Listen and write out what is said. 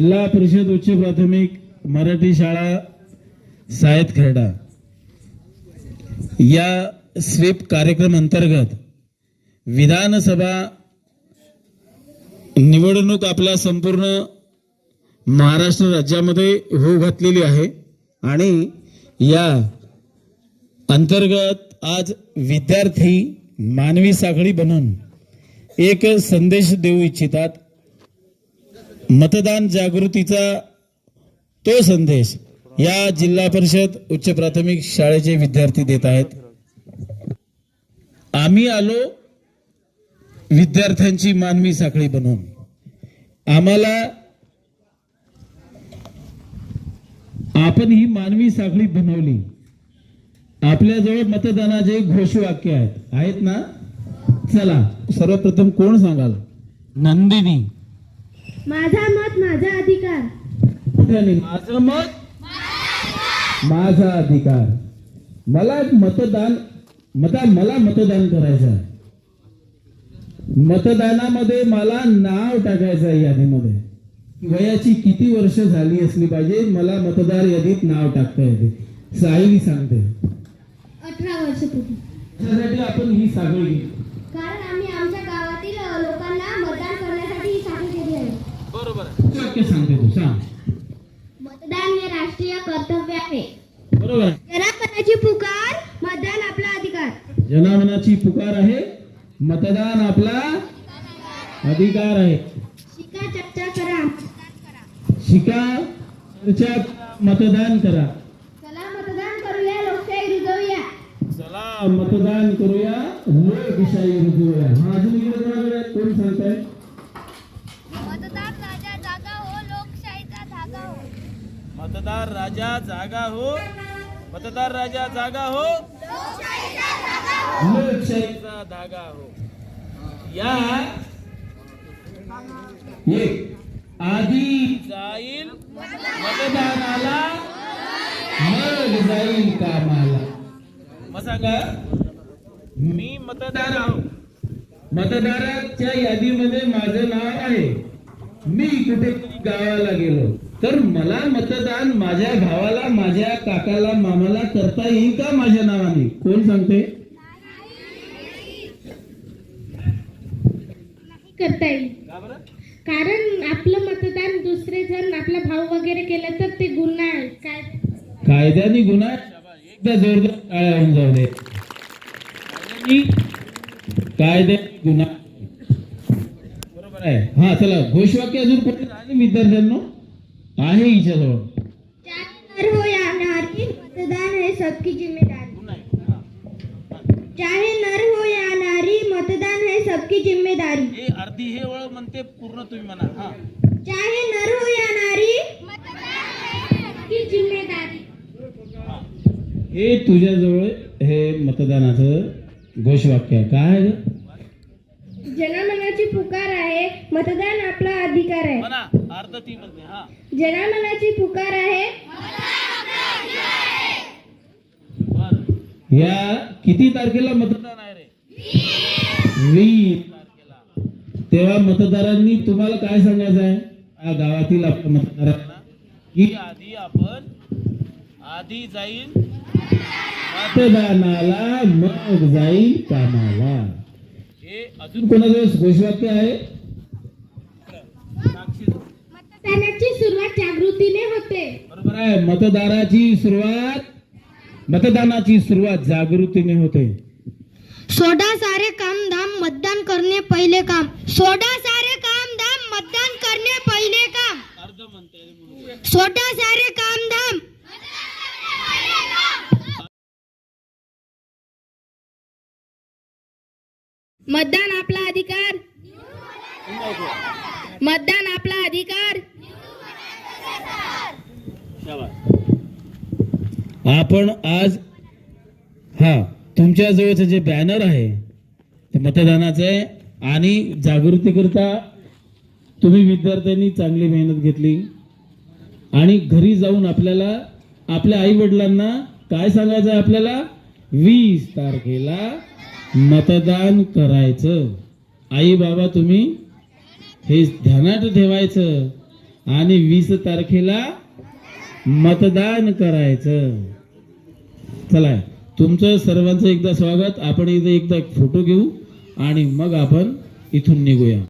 जिल्हा परिषद उच्च प्राथमिक मराठी शाळा सायत खर्डा. या स्वीप कार्यक्रम अंतर्गत विधानसभा निवडणूक आपल्या संपूर्ण महाराष्ट्र राज्यामध्ये होऊ घातलेली आहे आणि या अंतर्गत आज विद्यार्थी मानवी साखळी बनून एक संदेश देऊ इच्छितात. मतदान जागृतीचा तो संदेश या जिल्हा परिषद उच्च प्राथमिक शाळेचे विद्यार्थी देत आहेत. आम्ही आलो विद्यार्थ्यांची मानवी साखळी बनवून आम्हाला आपण ही मानवी साखळी बनवली. आपल्याजवळ मतदानाचे घोषवाक्य आहेत. आहेत ना? चला सर्वप्रथम कोण सांगाल? नंदिनी. माझा मत माझा अधिकार. माझं मत माझा अधिकार. मला मतदान मता मला मतदान करायचं मतदानामध्ये मला नाव टाकायचं आहे यादीमध्ये. वयाची किती वर्ष झाली असली पाहिजे मला मतदार यादीत नाव टाकता येते. साईली सांगते. अठरा वर्ष त्यासाठी आपण ही साखळी घेतली. आहे. वाक्य सांगते तू मतदान हे राष्ट्रीय कर्तव्य आहे. बरोबर पुकार मतदान आपला अधिकार. जनामनाची पुकार आहे मतदान आपला अधिकार आहे. शिका चर्चा करा. शिका चर्चा मतदान करा. चला मतदान करूया लोकशाही रुजवूया. चला मतदान करूया लोकशाही रुजवूया. हा अजून इकडे कोण सांगताय? मतदार राजा जागा हो. मतदार राजा जागा हो. लोकशाहीचा धागा हो. या. आधी जाईल मतदानाला. मग जाईल कामाला. मग सांगा मी मतदार आहो. मतदाराच्या यादीमध्ये माझं नाव आहे. मी कुठेतरी गावाला गेलो? तर मला मतदान माझ्या भावाला माझ्या काकाला मामाला करता येईल का माझ्या नावाने? कोण सांगते? करता येईल. कारण आपलं मतदान दुसरे जण आपला भाऊ वगैरे केलं तर ते गुन्हा आहे. काय? कायद्याने गुन्हा एकदा जोरदार टाळ्या होऊन जाऊ दे कायद्याने कायद्याने गुन्हा बरोबर आहे. हा चला घोषवाक्य अजून कुठे राहिले विद्यार्थ्यांनो? आहे हिच्याजवळ. चाहे नर हो या नारी मतदान है सबकी जिम्मेदारी. चाहे नर हो या नारी मतदान है सबकी जिम्मेदारी. हे अर्धी हे वळ म्हणते पूर्ण तुम्ही म्हणा. हा. चाहे नर हो या नारी सबकी जिम्मेदारी. हे तुझ्याजवळ हे मतदानाचं घोषवाक्य आहे. काय? जनमनाची पुकार आहे मतदान आपला अधिकार आहे. म्हणा अर्ध ती म्हणते हा. जनमनाची पुकार आहे. बर. या किती तारखेला मतदान आहे रे? वीस. तारखेला तेव्हा मतदारांनी तुम्हाला काय सांगायचं आहे? या गावातील आपल्या मतदारांना की की आधी आपण आधी जाईल मतदानाला मग जाईल कामाला. हे अजून कोणाचं घोषवाक्य आहे? मतदानाची सुरुवात जागृतीने होते. बरोबर आहे. मतदाराची सुरुवात मतदानाची सुरुवात जागृतीने होते. सोडा सारे काम धाम मतदान करणे पहिले काम. सोडा सारे काम धाम मतदान करणे पहिले काम. अर्ध म्हणते सोडा सारे काम मतदान आपला अधिकार? मतदान आपला अधिकार? आपण आज हा तुमच्या जवळचं जे बॅनर आहे ते मतदानाचं आहे आणि जागृतीकरता तुम्ही विद्यार्थ्यांनी चांगली मेहनत घेतली. आणि घरी जाऊन आपल्याला आपल्या आई वडिलांना काय सांगायचं आहे आपल्याला? वीस तारखेला मतदान करायचं. आई बाबा तुम्ही हे ध्यानात ठेवायचं आणि वीस तारखेला मतदान करायचं. चला तुमचं सर्वांचं एकदा स्वागत. आपण इथे एकदा फोटो घेऊ आणि मग आपण इथून निघूया.